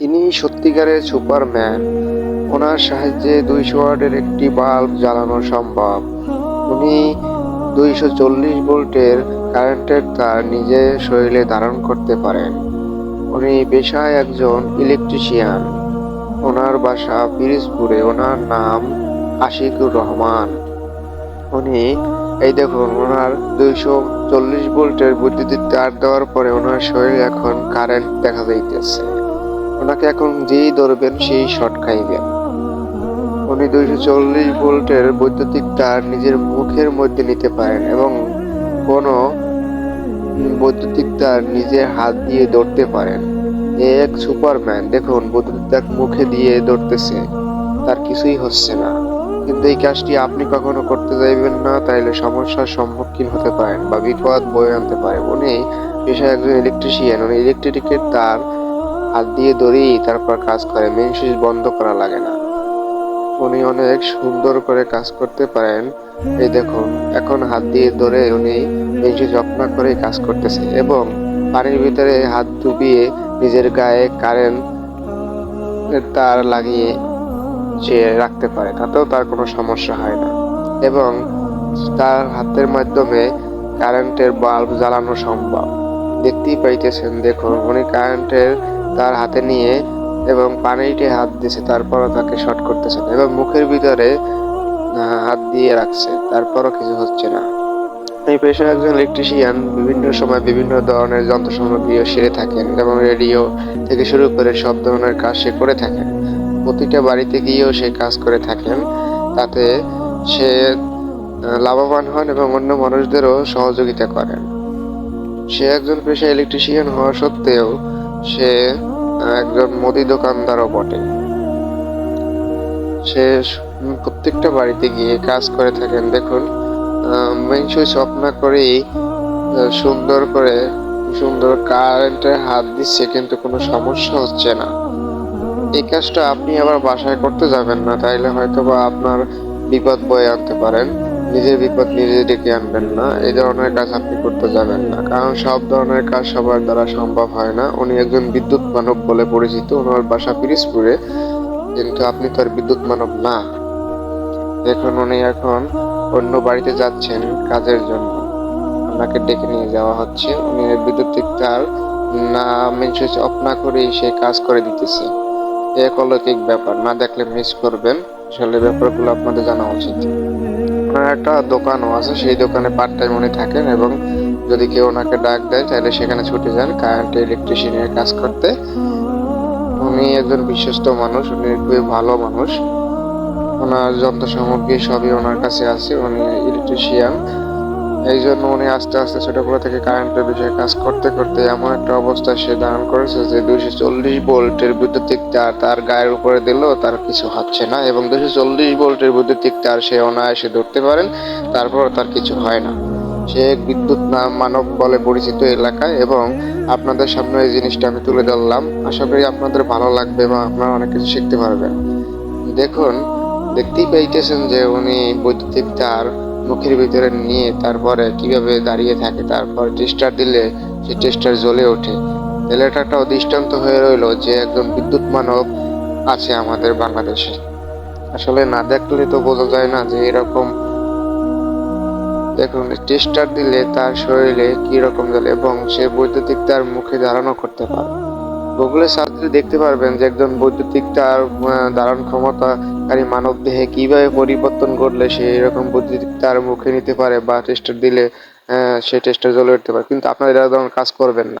ইনি সত্যিকারের সুপারম্যান। ওনার সাহায্যে দুইশো ওয়াটের একটি বাল্ব জ্বালানো সম্ভব। উনি দুইশো চল্লিশ ভোল্টের কারেন্টের তার নিজের শরীরে ধারণ করতে পারেন। উনি পেশায় একজন ইলেকট্রিশিয়ান। ওনার বাসা পিরিজপুরে। ওনার নাম আশিকুর রহমান। উনি, এই দেখুন, ওনার দুইশো চল্লিশ ভোল্টের বৈদ্যুতিক তার দেওয়ার পরে ওনার শরীরে এখন কারেন্ট দেখা যাইতেছে। ওনাকে এখন যেই ধরবেন, সেই শর্ট খাইবেন। উনি দুইশো চল্লিশ ভোল্টের বৈদ্যুতিক তার নিজের মুখের মধ্যে নিতে পারেন এবং কোনো বৈদ্যুতিক তার নিজের হাত দিয়ে ধরতে পারেন। এক সুপারম্যান, দেখুন, বৈদ্যুতিক তার মুখে দিয়ে ধরতেছে, তার কিছুই হচ্ছে না। কিন্তু এই কাজটি আপনি কখনো করতে যাইবেন না, তাইলে সমস্যার সম্মুখীন হতে পারেন বা বিপদ বয়ে আনতে পারে উনি পেশায় একজন ইলেকট্রিশিয়ান উনি ইলেকট্রিকের তার হাত দিয়ে ধরেই তারপর কাজ করে। মেন সুইচ বন্ধ করা লাগে না। উনি অনেক সুন্দর করে কাজ করতে পারেন। এই দেখুন, এখন হাত দিয়ে ধরে উনি মেন সুইচ অফ করে কাজ করতেছে এবং পানির ভিতরে হাত ডুবিয়ে নিজের গায়ে কারেন্ট তার লাগিয়ে সে রাখতে পারে, তাতেও তার কোনো সমস্যা হয় না। এবং তার হাতের মাধ্যমে কারেন্টের বাল্ব জ্বালানো সম্ভব। দেখতেই পাইতেছেন, দেখুন, উনি কারেন্টের তার হাতে নিয়ে এবং পানিতে হাত দিয়েছে তারপরও তাকে শর্ট করতেছেন এবং মুখের ভিতরে হাত দিয়ে রাখছে, তারপরও কিছু হচ্ছে না। এই পেশায় একজন ইলেকট্রিশিয়ান বিভিন্ন সময় বিভিন্ন ধরনের যন্ত্র সামগ্রীও সেরে থাকেন এবং রেডিও থেকে শুরু করে সব ধরনের কাজ সে করে থাকেন। প্রতিটা বাড়িতে গিয়েও সে কাজ করে থাকেন, তাতে সে লাভবান হন এবং অন্য মানুষদেরও সহযোগিতা করেন। সে একজন পেশা ইলেকট্রিশিয়ান হওয়া সত্ত্বেও সে একজন মুদি দোকানদারও বটে। সে প্রত্যেকটা বাড়িতে গিয়ে কাজ করে থাকেন। দেখুন মেন সুইচ অফ না করেই সুন্দর করে, সুন্দর কারেন্টের হাত দিচ্ছে, কিন্তু কোনো সমস্যা হচ্ছে না। এই কাজটা আপনি আবার বাসায় করতে যাবেন না, তাইলে হয়তো বা আপনার বিপদ বয়ে আনতে পারেন। নিজের বিপদ নিজে ডেকে আনবেন না। এই ধরনের কাজ আপনি করতে যাবেন না। কারণ সব ধরনের কাজ সবার দ্বারা সম্ভব হয় না। উনি একজন বিদ্যুৎ মানব বলে পরিচিত। ওনার বাসা পিরিজপুরে কিন্তু আপনি তো আর বিদ্যুৎ মানব না। দেখুন, উনি এখন অন্য বাড়িতে যাচ্ছেন কাজের জন্য। ওনাকে ডেকে নিয়ে যাওয়া হচ্ছে। উনি বিদ্যুতিক তার না মেন সুইচ অফ না করেই সে কাজ করে দিতেছে। এক অলৌকিক ব্যাপার। না দেখলে মিস করবেন। আসলে ব্যাপারগুলো আপনাদের জানা উচিত। ওনার একটা দোকানও আছে, সেই দোকানে পার্ট টাইম উনি থাকেন এবং যদি কেউ ওনাকে ডাক দেয়, তাহলে সেখানে ছুটে যান কারেন্ট ইলেকট্রিশিয়ানের কাজ করতে। উনি একজন বিশ্বস্ত মানুষ, উনি খুবই ভালো মানুষ। ওনার যন্ত্র সামগ্রী সবই ওনার কাছে আছে, উনি ইলেকট্রিশিয়ান এই জন্য উনি আস্তে আস্তে ছোটবেলা থেকে কারেন্টের বিষয়ে কাজ করতে করতে এমন একটা অবস্থায় সে ধারণ করেছে যে দুইশো চল্লিশ ভোল্টের বৈদ্যুতিক তার তার গায়ের উপরে দিলেও তার কিছু হচ্ছে না এবং দুইশো চল্লিশ ভোল্টের বৈদ্যুতিক তার সে অনায়াসে ধরতে পারেন তারপর তার কিছু হয় না। সে বিদ্যুৎ মানব বলে পরিচিত এলাকায় এবং আপনাদের সামনে এই জিনিসটা আমি তুলে ধরলাম। আশা করি আপনাদের ভালো লাগবে এবং আপনারা অনেক কিছু শিখতে পারবেন। দেখুন, দেখতেই পাইতেছেন যে উনি বৈদ্যুতিক তার মুখের ভিতরে নিয়ে তারপরে কীভাবে দাঁড়িয়ে থাকে, তারপর টেস্টার দিলে সেই টেস্টার জ্বলে ওঠে। একটা দৃষ্টান্ত হয়ে রইল যে একজন বিদ্যুৎ মানব আছে আমাদের বাংলাদেশে। আসলে না দেখলে তো বোঝা যায় না যে এরকম দেখুন, টেস্টার দিলে তার শরীরে কি রকম জ্বলে এবং সে বৈদ্যুতিক তার মুখে ধারণও করতে পারে। গুগলে সাহায্যে দেখতে পারবেন যে একজন বৈদ্যুতিক তার ধারণ ক্ষমতাকারী মানব দেহে কীভাবে পরিবর্তন করলে সে এরকম বৈদ্যুতিক তার মুখে নিতে পারে বা টেস্টার দিলে সে টেস্টার জ্বলে উঠতে পারে। কিন্তু আপনারা ধরনের কাজ করবেন না।